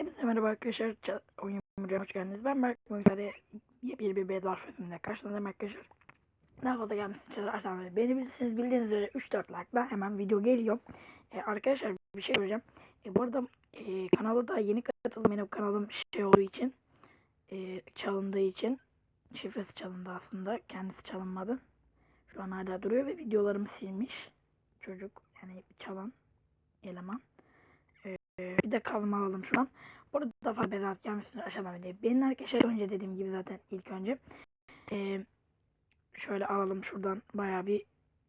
Hepinize merhaba arkadaşlar. Oyun hoş geldiniz. Ben Berk Mözler'e yepyeni bir Bedwars filminde karşınızdayım arkadaşlar. Daha fazla gelmesin için beni bilirsiniz. Bildiğiniz üzere 3-4 like'la hemen video geliyor. Ee, arkadaşlar bir şey söyleyeceğim. Ee, bu arada e, kanala da yeni katıldım. Benim kanalım şey olduğu için e, çalındığı için şifresi çalındı aslında. Kendisi çalınmadı. Şu an hala duruyor ve videolarımı silmiş. Çocuk yani çalan eleman. Bir de kazma alalım şu an. Burada da fazla bezat gelmişsiniz aşağıdan video. Benim arkadaşlar önce dediğim gibi zaten ilk önce. Ee, şöyle alalım şuradan baya bir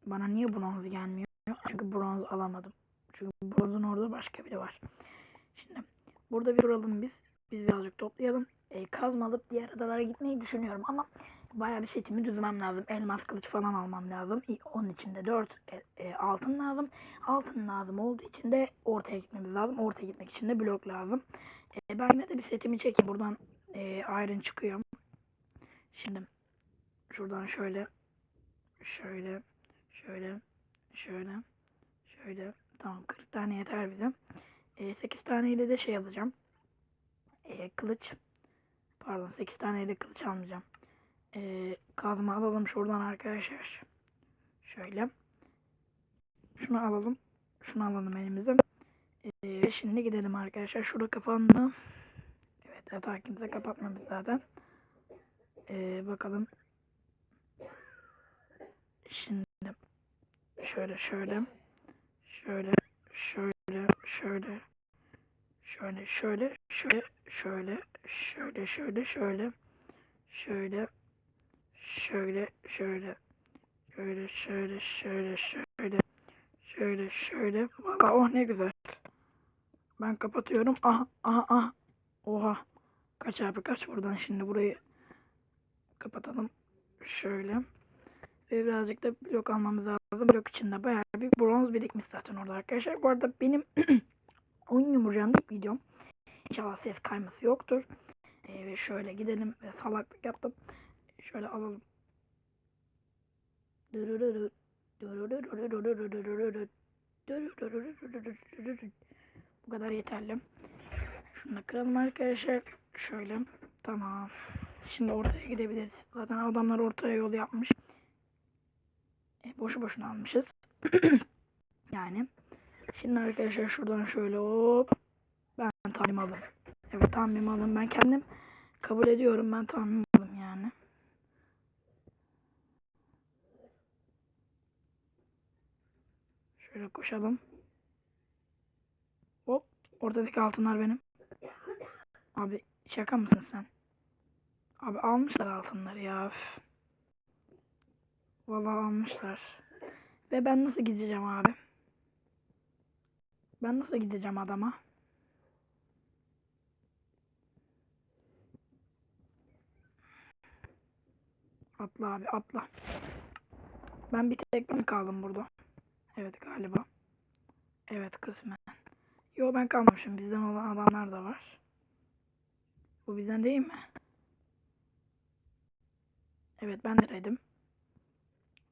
bana niye bronz gelmiyor? Çünkü bronz alamadım. Çünkü bronzun orada başka biri var. Şimdi burada bir duralım biz. Biz birazcık toplayalım. Ee, kazma alıp diğer adalara gitmeyi düşünüyorum ama baya bir setimi düzmem lazım. Elmas kılıç falan almam lazım. Onun için de 4 altın lazım. Altın lazım olduğu için de ortaya gitmemiz lazım. Ortaya gitmek için de blok lazım. E, ben yine de bir setimi çekeyim. Buradan e, iron çıkıyor. Şimdi şuradan şöyle şöyle şöyle şöyle şöyle tamam 40 tane yeter bize. E, 8 tane ile de şey alacağım. E, kılıç pardon 8 tane ile kılıç almayacağım. E, kazma alalım şuradan arkadaşlar. Şöyle. Şunu alalım. Şunu alalım elimize. Ee, şimdi gidelim arkadaşlar. Şurada kapandı. Evet yatağı kimse zaten. Ee, bakalım. Şimdi şöyle şöyle şöyle şöyle şöyle şöyle şöyle şöyle şöyle şöyle şöyle şöyle şöyle şöyle şöyle. Şöyle şöyle şöyle şöyle. Şöyle şöyle. Valla oh ne güzel. Ben kapatıyorum. Aha aha aha oha. Kaç abi kaç buradan şimdi burayı kapatalım. Şöyle. Ve birazcık da blok almamız lazım. Blok içinde bayağı bir bronz birikmiş zaten orada arkadaşlar. Bu arada benim oyun yumurcağım ilk videom. İnşallah ses kayması yoktur. Ee, şöyle gidelim salaklık yaptım. Şöyle alalım bu kadar yeterli. Şunu da kıralım arkadaşlar. Şöyle. Tamam. Şimdi ortaya gidebiliriz. Zaten adamlar ortaya yol yapmış. E, boşu boşuna almışız. yani. Şimdi arkadaşlar şuradan şöyle hop. Ben tamim alım. Evet tamim alım. Ben kendim kabul ediyorum. Ben tamim alım yani. Şöyle koşalım. Hop. Ortadaki altınlar benim. Abi şaka mısın sen? Abi almışlar altınları ya. üf. Vallahi almışlar. Ve ben nasıl gideceğim abi? Ben nasıl gideceğim adama? Atla abi atla. Ben bir tek ben kaldım burada. Evet galiba. Evet kısmen. Yo ben kalmamışım. Bizden olan adamlar da var. Bu bizden değil mi? Evet ben neredeydim?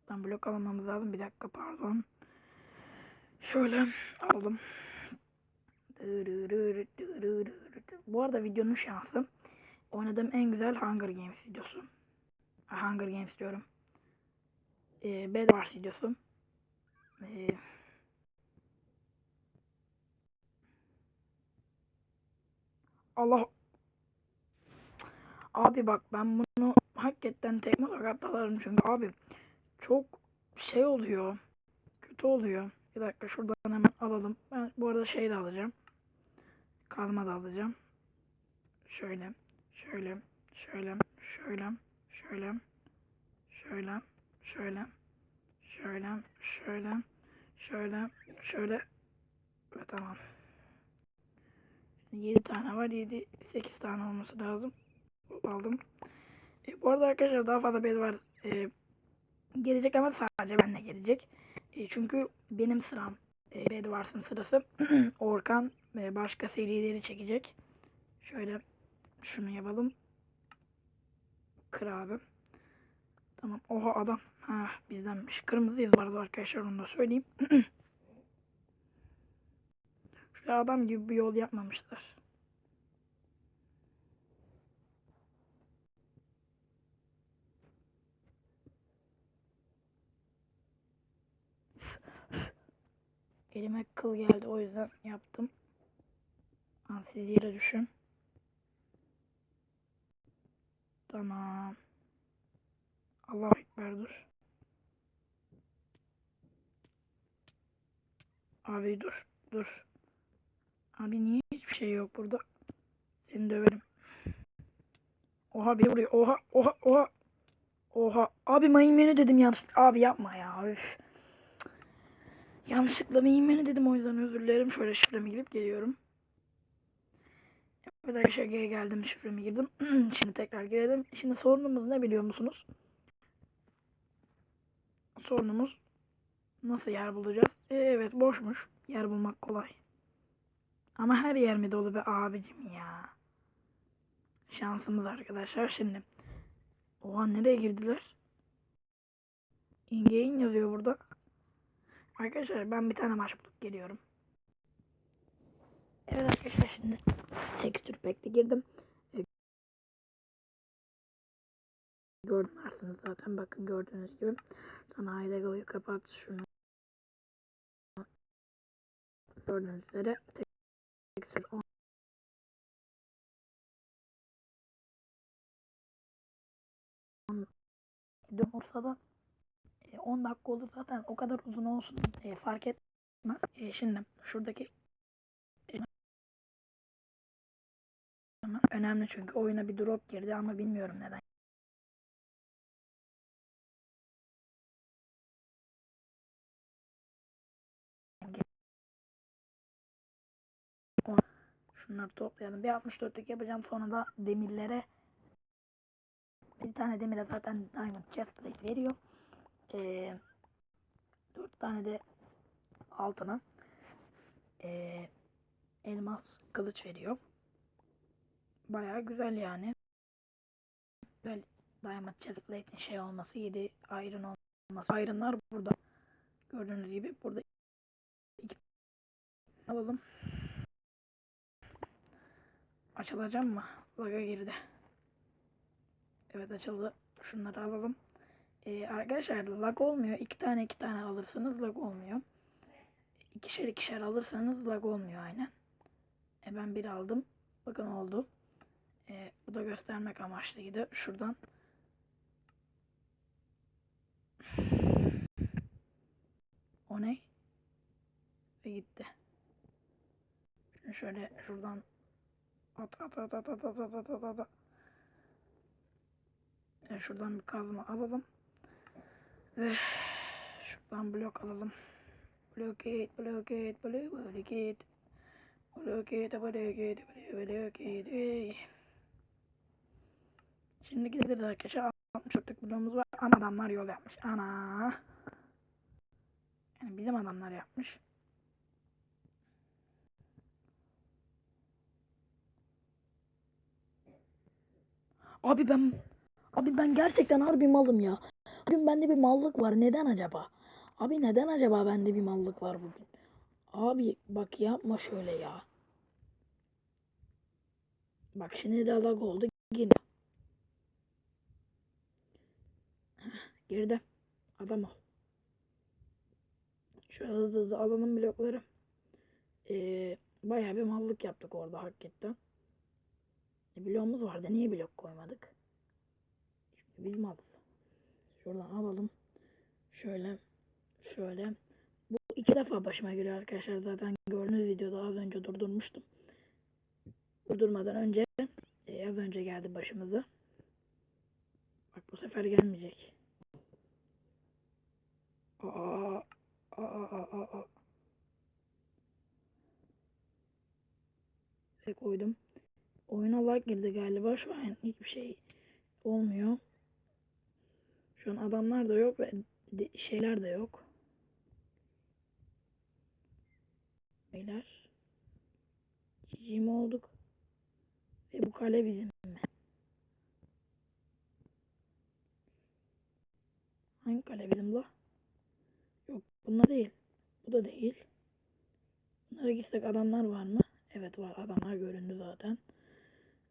Ben blok almamız lazım. Bir dakika pardon. Şöyle aldım. Bu arada videonun şansı. Oynadığım en güzel Hunger Games videosu. Hunger Games diyorum. Ee, Bed Wars videosu. Ee, Allah Abi bak ben bunu hakikaten tekme olarak dalarım çünkü abi çok şey oluyor. Kötü oluyor. Bir dakika şuradan hemen alalım. Ben bu arada şey de alacağım. Kazma da alacağım. Şöyle, şöyle, şöyle, şöyle, şöyle, şöyle, şöyle, şöyle, şöyle, şöyle, şöyle ve tamam. 7 tane var. 7 8 tane olması lazım. Aldım. E, bu arada arkadaşlar daha fazla bed var. E, gelecek ama sadece benle gelecek. E, çünkü benim sıram e, bed varsın sırası. Orkan e, başka serileri çekecek. Şöyle şunu yapalım. Kır abi. Tamam. Oha adam. Ah bizdenmiş. Kırmızıyız bu arada arkadaşlar onu da söyleyeyim. Şuraya adam gibi bir yol yapmamışlar. Elime kıl geldi o yüzden yaptım. An siz yere düşün. Tamam. Allah ekber dur. Abi dur. Dur. Abi niye hiçbir şey yok burada? Seni döverim. Oha biri vuruyor. Oha oha oha. Oha. Abi mayın menü dedim yanlış. Abi yapma ya. Üf. Yanlışlıkla mayın menü dedim o yüzden özür dilerim. Şöyle şifremi girip geliyorum. Evet arkadaşlar geri geldim şifremi girdim. Şimdi tekrar girelim. Şimdi sorunumuz ne biliyor musunuz? Sorunumuz nasıl yer bulacağız? E, evet boşmuş. Yer bulmak kolay. Ama her yer mi dolu be abicim ya. Şansımız arkadaşlar şimdi. Oha nereye girdiler? İngeyin yazıyor burada. Arkadaşlar ben bir tane maç bulup geliyorum. Evet arkadaşlar şimdi tekstür pack'te girdim. Ee, Gördünüz zaten bakın gördüğünüz gibi. Sonra Aydego'yu kapat şunu. Gördüğünüz üzere tekstür on. Dön olsa da e, 10 dakika olur zaten o kadar uzun olsun e, fark etmez. E, şimdi şuradaki e, önemli çünkü oyuna bir drop girdi ama bilmiyorum neden. Şunları toplayalım. Bir 64'lük yapacağım. Sonra da demirlere bir tane demire zaten Diamond Chestplate veriyor. Ee, 4 tane de altına ee, elmas kılıç veriyor. Baya güzel yani. Güzel Diamond Chestplate'in şey olması 7 iron olması. Iron'lar burada. Gördüğünüz gibi burada alalım. Açılacağım mı? Laga girdi. Evet açıldı. Şunları alalım. Ee, arkadaşlar lag olmuyor. İki tane iki tane alırsınız lag olmuyor. İkişer ikişer alırsanız lag olmuyor aynen. E, ben bir aldım. Bakın oldu. E, bu da göstermek amaçlıydı. Şuradan o ne? Ve gitti. Şimdi şöyle şuradan at at at at at at at at at at. E, şuradan bir kazma alalım. Ve şuradan blok alalım. Blockade, blockade, blockade. Blockade, blockade, blockade. Ey. Şimdi gideriz arkadaşlar. 64'lük bloğumuz var. Ama adamlar yol yapmış. Ana. Yani bizim adamlar yapmış. Abi ben Abi ben gerçekten harbi malım ya. Bugün bende bir mallık var. Neden acaba? Abi neden acaba bende bir mallık var bugün? Abi bak yapma şöyle ya. Bak şimdi de lag oldu. Yine. Geride. Adam ol. Şöyle hızlı hızlı alalım blokları. Ee, bayağı bir mallık yaptık orada hakikaten. E, bloğumuz vardı. Niye blok koymadık? Çünkü biz malız. Şuradan alalım. Şöyle. Şöyle. Bu iki defa başıma geliyor arkadaşlar. Zaten gördüğünüz videoda az önce durdurmuştum. Durdurmadan önce e, az önce geldi başımıza. Bak bu sefer gelmeyecek. Aa, aa, aa, aa, koydum. Oyuna lag girdi galiba. Şu an hiçbir şey olmuyor. Şu an adamlar da yok ve şeyler de yok. Beyler. Mi olduk? Ve bu kale bizim mi? Hangi kale bizim la? Yok bunlar değil. Bu da değil. Bunlara gitsek adamlar var mı? Evet var adamlar göründü zaten.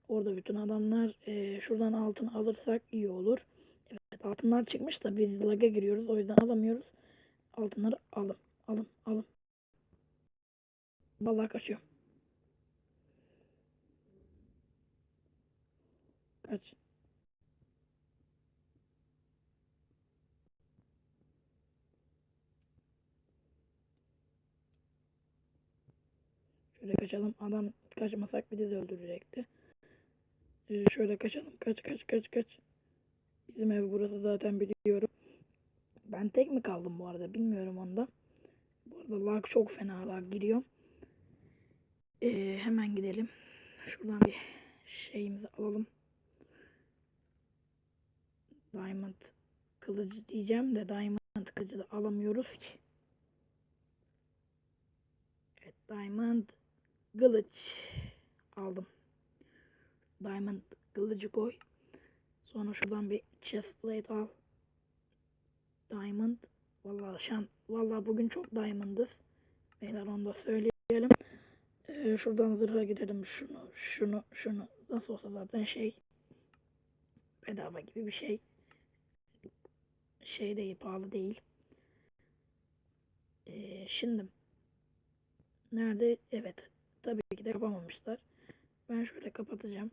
Orada bütün adamlar eee, şuradan altın alırsak iyi olur. Evet altınlar çıkmış da biz lag'a giriyoruz o yüzden alamıyoruz. Altınları alın alın alın. Vallahi kaçıyorum. Kaç. Şöyle kaçalım. Adam kaçmasak bizi de öldürecekti. Ee, şöyle kaçalım. Kaç kaç kaç kaç. Bizim ev burası zaten biliyorum. Ben tek mi kaldım bu arada bilmiyorum onda. Bu arada lag çok fena lag giriyor. Ee, hemen gidelim. Şuradan bir şeyimizi alalım. Diamond kılıcı diyeceğim de Diamond kılıcı da alamıyoruz ki. Evet Diamond kılıç aldım. Diamond kılıcı koy. Sonra şuradan bir chest plate al. Diamond. Vallahi şan, vallahi bugün çok diamond'ız. Beyler onu da söyleyelim. Ee, şuradan zırha girelim. Şunu, şunu, şunu. Nasıl olsa zaten şey bedava gibi bir şey. Şey değil, pahalı değil. Ee, şimdi nerede? Evet. Tabii ki de kapamamışlar. Ben şöyle kapatacağım.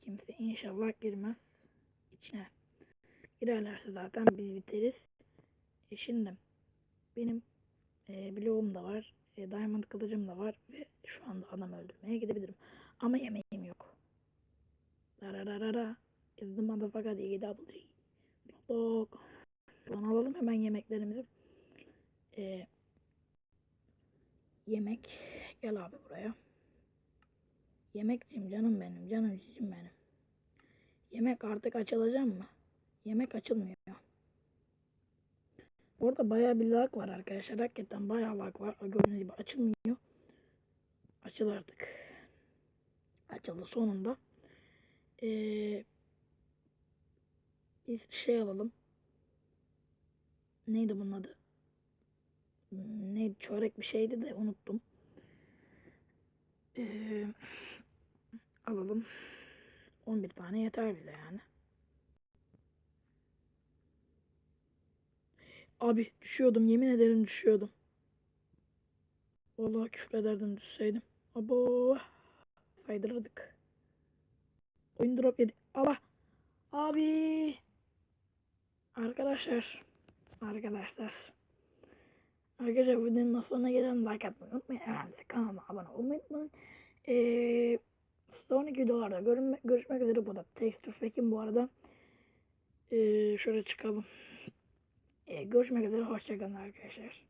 Kimse inşallah girmez içine. Girerlerse zaten biz biteriz. E şimdi benim e, bloğum da var. E, diamond kılıcım da var ve şu anda adam öldürmeye gidebilirim. Ama yemeğim yok. Dararara is the motherfucker digi double G. Bok. Lan alalım hemen yemeklerimizi. E, yemek. Gel abi buraya. Yemekciğim canım benim. Canım cicim benim. Yemek artık açılacak mı? Yemek açılmıyor. Orada bayağı bir lag var arkadaşlar. Hakikaten bayağı lag var. Gördüğünüz gibi açılmıyor. Açıl artık. Açıldı sonunda. Ee, biz şey alalım. Neydi bunun adı? Hmm, Neydi? Çörek bir şeydi de unuttum. Ee, alalım. 11 tane yeter bize yani. Abi düşüyordum yemin ederim düşüyordum. Vallahi küfrederdim düşseydim. Abo saydırırdık. Oyun drop yedi. Allah. Abi. Arkadaşlar. Arkadaşlar. Arkadaşlar videonun sonuna gelen like atmayı unutmayın. Herhalde kanalıma abone olmayı unutmayın. Ee, sonraki videolarda görünme, görüşmek üzere. Bu da Texture Pack'in bu arada. Ee, şöyle çıkalım. Ee, görüşmek üzere. Hoşçakalın arkadaşlar.